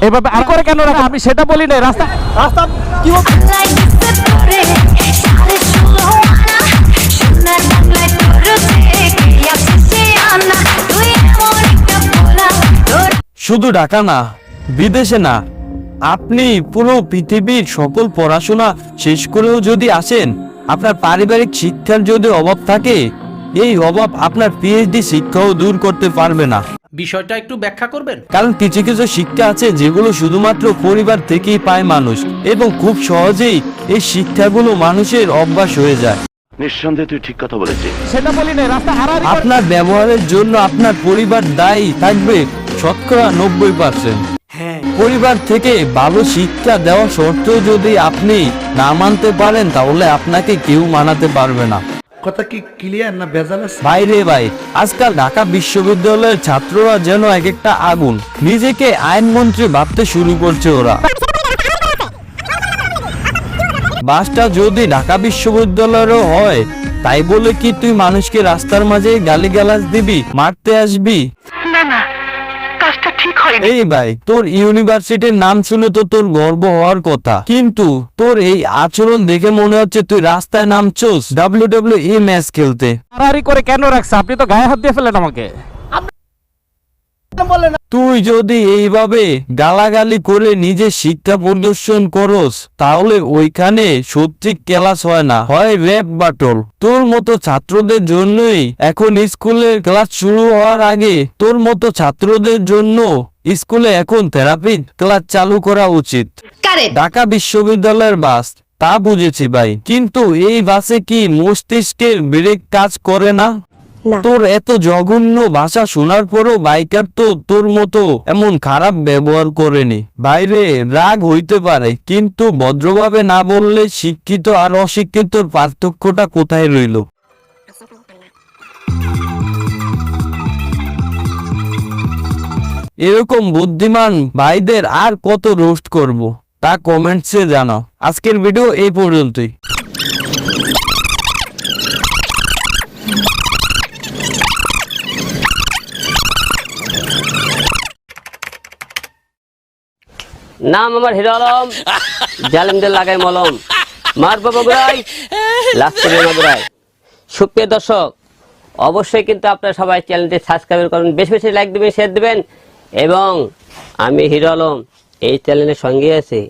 এভাবে আর করে কেন রাখা আমি সেটা বলি না রাস্তা রাস্তা কি শুধু ঢাকা না বিদেশে না আপনি পুরো পৃথিবীর সকল পড়াশোনা শেষ করেও যদি আসেন আপনার পারিবারিক শিক্ষার যদি অভাব থাকে এই অভাব আপনার পিএইচডি শিক্ষাও দূর করতে পারবে না। বিষয়টা একটু ব্যাখ্যা করবেন? কারণ কিছু কিছু শিক্ষা আছে যেগুলো শুধুমাত্র পরিবার থেকেই পায় মানুষ এবং খুব সহজেই এই শিক্ষাগুলো মানুষের অভ্যাস হয়ে যায়। নিঃসন্দেহে তুই ঠিক কথা বলেছিস। সেটা বলি না রাস্তা হারাহারি করে- আপনার ব্যবহারের জন্য আপনার পরিবার দায়ী থাকবে শতকরা নব্বই পার্সেন্ট। পরিবার থেকে ভালো শিক্ষা দেওয়া সত্ত্বেও যদি আপনি না মানতে পারেন তাহলে আপনাকে কেউ মানাতে পারবে না। কথা কি ক্লিয়ার না ভেজাল আছে? বাইরে ভাই আজকাল ঢাকা বিশ্ববিদ্যালয়ের ছাত্ররা যেন এক একটা আগুন নিজেকে আইনমন্ত্রী ভাবতে শুরু করছে ওরা। বাসটা যদি ঢাকা বিশ্ববিদ্যালয়েরও হয় তাই বলে কি তুই মানুষকে রাস্তার মাঝে গালিগালাজ দিবি মারতে আসবি? এই ভাই তোর ইউনিভার্সিটির নাম শুনে তো তোর গর্ব হওয়ার কথা। কিন্তু তোর এই আচরণ দেখে মনে হচ্ছে তুই রাস্তায় নামছোস। ডাব্লিউ ডাব্লিউ ই ম্যাচ খেলতে। করে কেন রাখছে? আপনি তো গায়ে হাত দিয়ে ফেলেন আমাকে। তুই যদি এইভাবে গালাগালি করে নিজে শিক্ষা প্রদর্শন করস তাহলে ওইখানে সত্যি ক্লাস হয় না। হয় র্যাপ বাটল তোর মতো ছাত্রদের জন্যই এখন স্কুলের ক্লাস শুরু হওয়ার আগে তোর মতো ছাত্রদের জন্য স্কুলে এখন থেরাপি ক্লাস চালু করা উচিত। ঢাকা বিশ্ববিদ্যালয়ের বাস তা বুঝেছি ভাই। কিন্তু এই বাসে কি মস্তিষ্কের ব্রেক কাজ করে না? তোর এত জঘন্য ভাষা শোনার পরও বাইকার তো তোর মতো এমন খারাপ ব্যবহার করেনি। বাইরে রাগ হইতে পারে, কিন্তু ভদ্রভাবে না বললে শিক্ষিত আর অশিক্ষিতর পার্থক্যটা কোথায় রইল? এরকম বুদ্ধিমান ভাইদের আর কত রোস্ট করব, তা কমেন্টসে জানাও। আজকের ভিডিও এই পর্যন্তই। নাম আমার হিরো আলম। জালিমদের লাগাই মলম। মার বগুড়াই লাস্ট মধুরাই সুপ্রিয় দর্শক, অবশ্যই কিন্তু আপনারা সবাই চ্যানেলটি সাবস্ক্রাইব করুন, বেশি বেশি লাইক দেবেন শেয়ার দেবেন, এবং আমি হিরো আলম এই চ্যানেলের সঙ্গে আছি।